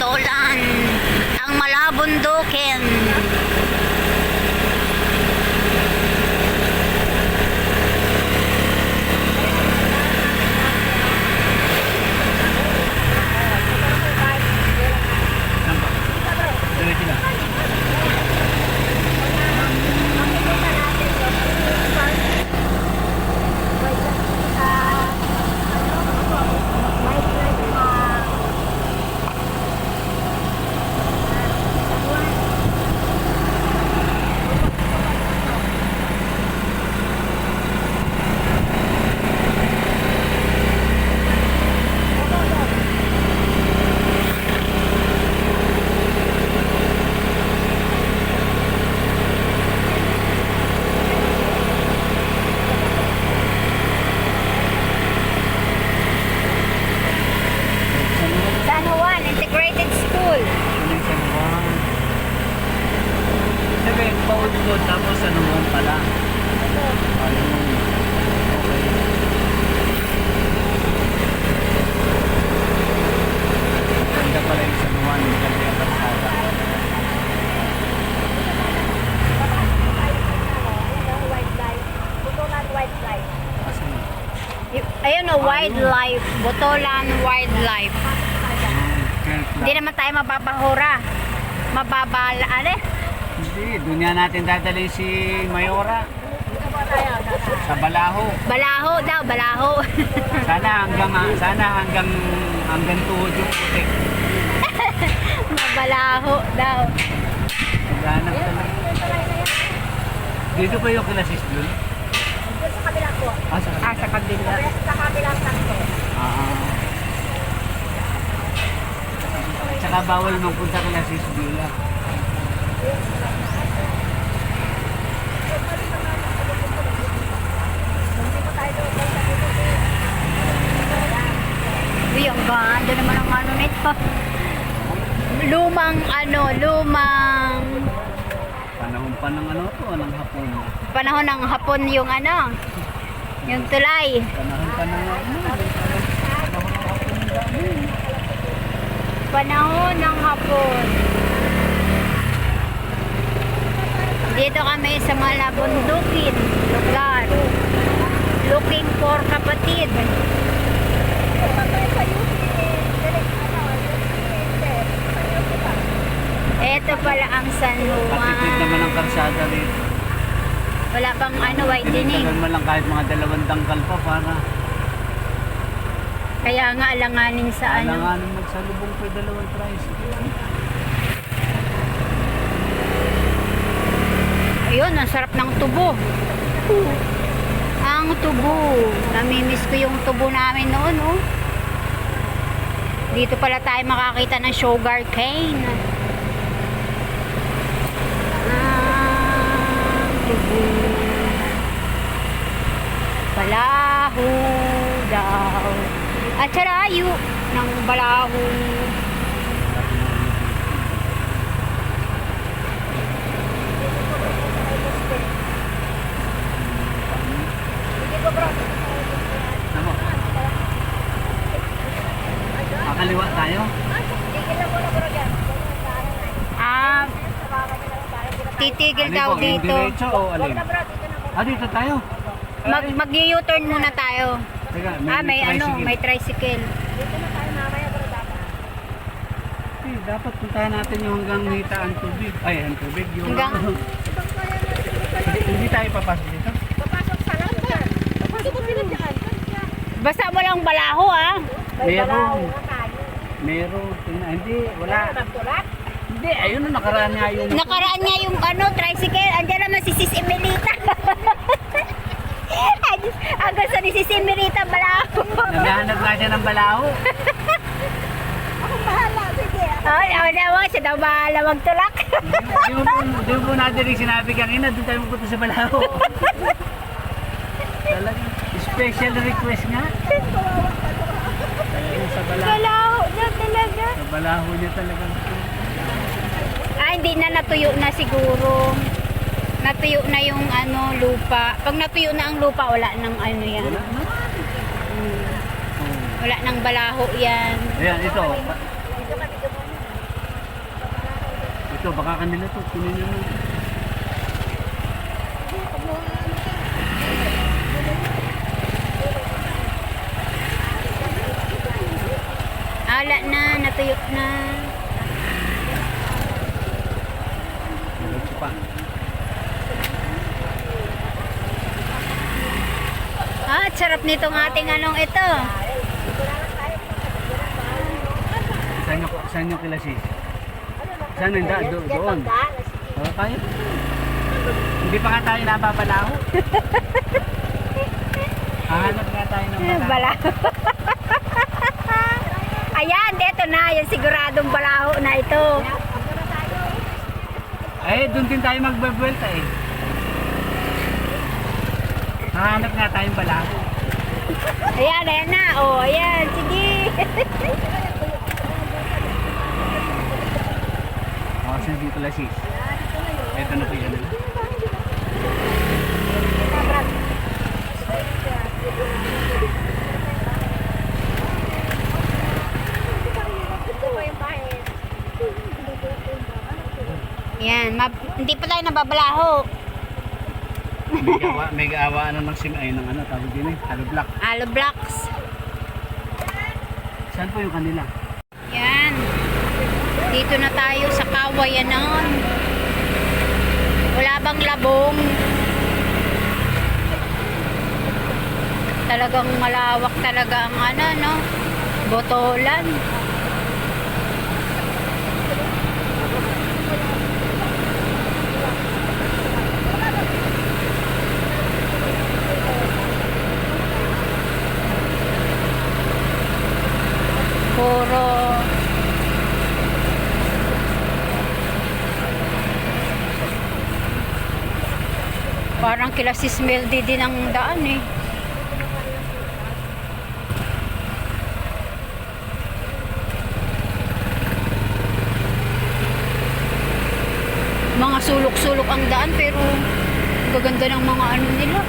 Butolan, ang malabundukin. Diretso lang. San Juan Integrated School. Ano yung San Juan? Sabi, paulod tapos San Juan pala. Ayun. Okay. Ganda pala yung San Juan. Ganda yung kalsada. Kasi, Y- Ayun o, Butolan wildlife. Kirk Hindi naman tayo mababahura. Mababala, ano? Hindi, doon nga natin dadalhin si Mayora. Sa Balaho. Balaho daw, balaho. Sana hanggang sana hanggang hanggang tuhod yung putik. Mabalaho daw. Maghanap talaga. Dito ba yung kilasis doon? Ah, sa Ah, sa kabila. Ah. Tsaka bawal magpunta kila sis Bila. Uy, ang ganda naman ang ano nito. Lumang ano, lumang Panahon pa ng ano to, ng hapon. panahon ng hapon yung ano, yung tulay. Panahon pa ng ano. Panahon ng hapon. Dito kami sa Malabundukin, lugar. Looking for kapatid. Ito pala ang San Patipid naman ang Juan. karsada rito. Wala pang ano, widening. Pinagdagan mo lang kahit mga dalawang tangkal pa para Kaya nga alanganin sa ano. alanganin magsalubong yung dalawang tricycle. Ayun, ang sarap ng tubo. Ang tubo. Namimiss ko yung tubo namin noon, oh. Dito pala tayo makakita ng sugar cane. Ang tubo. Balaho daw. At sarayo ng balaho. Ano? Kakaliwa tayo? Ah, titigil Ano daw po, dito. Diretso o alin? Ah, dito tayo. Mag mag-U-turn muna tayo. Teka, Ah, may ano, tricycle. may tricycle. Eh, dapat puntahan natin yung hanggang hitaan tubig. Ay, ang tubig. Yung Hanggang- ano. hindi, tayo papasok dito. Basta mo lang balaho ah. Meron. Meron. Tingnan. Hindi, wala. Hindi, ayun na nakaraan nga yung... Nakaraan nga yung ano, tricycle. Andiyan naman si Sis Emelita. Ang gusto ni Sis Emelita balaho. Naghahanap nga siya ng balaho. Oh, ako naman, siya daw bahala magtulak. Di mo di mo po natin rin sinabi kanina, doon tayo pupunta sa balaho. Talaga, special request nga. Sa balaho. balaho niya talaga. Sa balaho niya talaga. Ah, hindi na natuyo na siguro. Natuyo na yung ano, lupa. Pag natuyo na ang lupa, wala nang ano yan. Wala na. Hmm. Wala nang balaho yan. Ayan, ito. Ito, baka kanila to. Kunin nyo na. Ala na, natuyo na. Diretso pa. Ah, sarap nitong ating anong ito. Saan nyo, saan nyo kila sis? Saan nanda? Do, doon. Oo, tayo. Hindi pa nga tayo nababalaho. Hahanap nga tayo ng balaho. Ayan, dito na. Yung siguradong balaho na ito. Eh, doon din tayo magbabuelta eh. Hahanap nga tayong balaho. Ayan, ayan na. O, ayan. Sige. Oh, saan dito la sis? Ito na po yan. Yan, hindi pa tayo nababalaho. May gawa, may gawa ano ng sim ay ng ano tawag din eh, hollow block. Alo blocks. Saan po yung kanila? Yan. Dito na tayo sa Kawayanan. Wala bang labong? Talagang malawak talaga ang ano, no? Botolan. Puro Parang kila si Smeldy din ang daan eh. Mga sulok-sulok ang daan pero gaganda ng mga ano nila.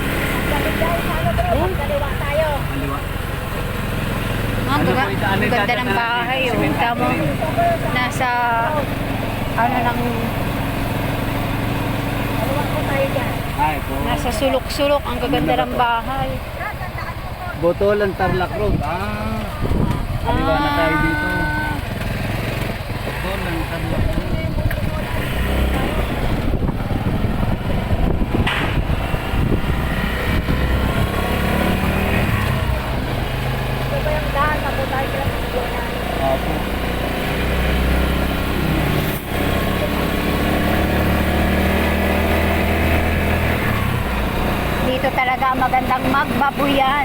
Oh, Kaliwa. ang, Ano gaga- po ito? Ano ang ganda ng bahay. Oh. Yun. nasa ano lang, nasa sulok-sulok ang gaganda ng bahay. Botolan Tarlac Road. Ah. Kaliwa na tayo dito. Botolan Tarlac Road. Opo. Dito talaga magandang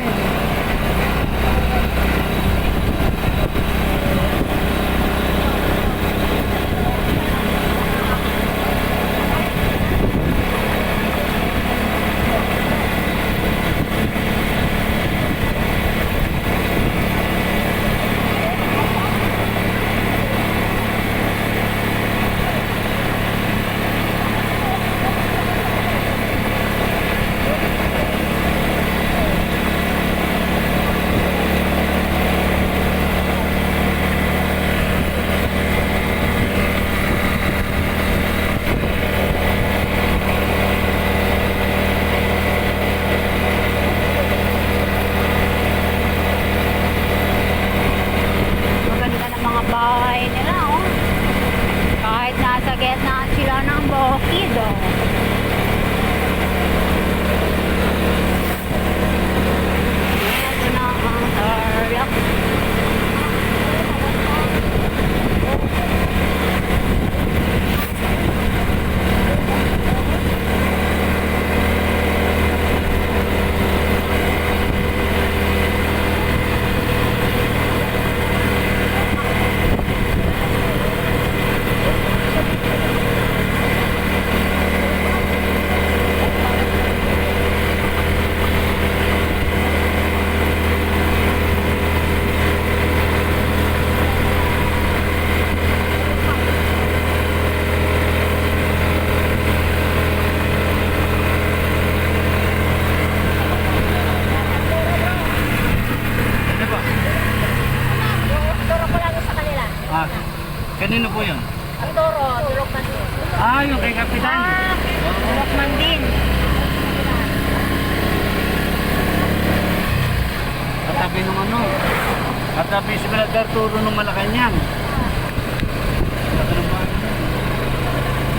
Arturo ng Malacanang.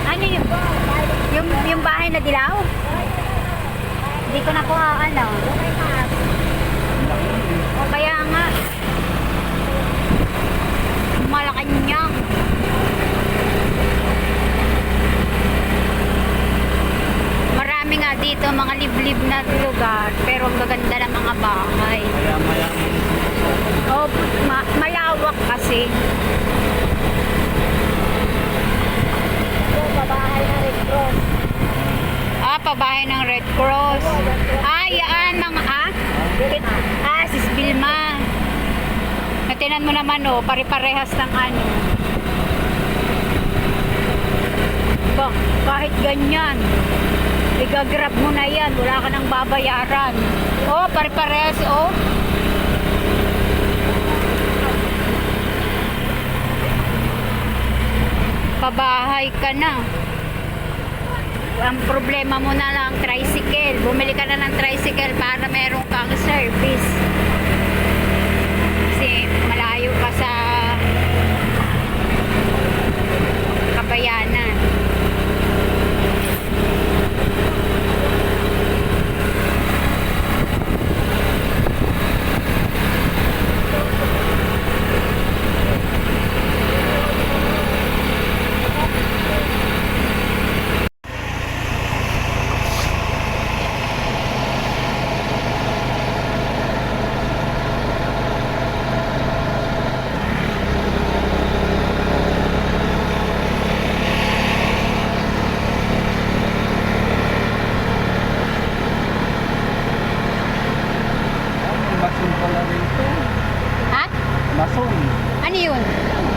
Ano yung, yung, yung bahay na dilaw? Hindi ko na po ano. O kaya nga. Malacanang. Marami nga dito mga liblib na lugar pero ang gaganda ng mga bahay. Oh, ma- malawak kasi. Babahay na Red Cross. Ah, pabahay ng Red Cross. Ah, yan mga ah. Ah, sis Vilma. Natinan mo naman oh, pare-parehas ng ano. Ba, kahit ganyan. Igagrab mo na yan, wala ka nang babayaran. Oh, pare-parehas oh. Pabahay ka na ang problema mo na lang tricycle. Bumili ka na ng tricycle para meron kang service. Kasi malayo ka sa kabayanan. Mason pala rito. Ha? Mason. Ano yun?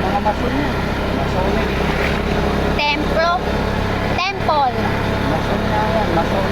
Mga mason yan. Masonic. Temple? Mason nga yan. Masonic.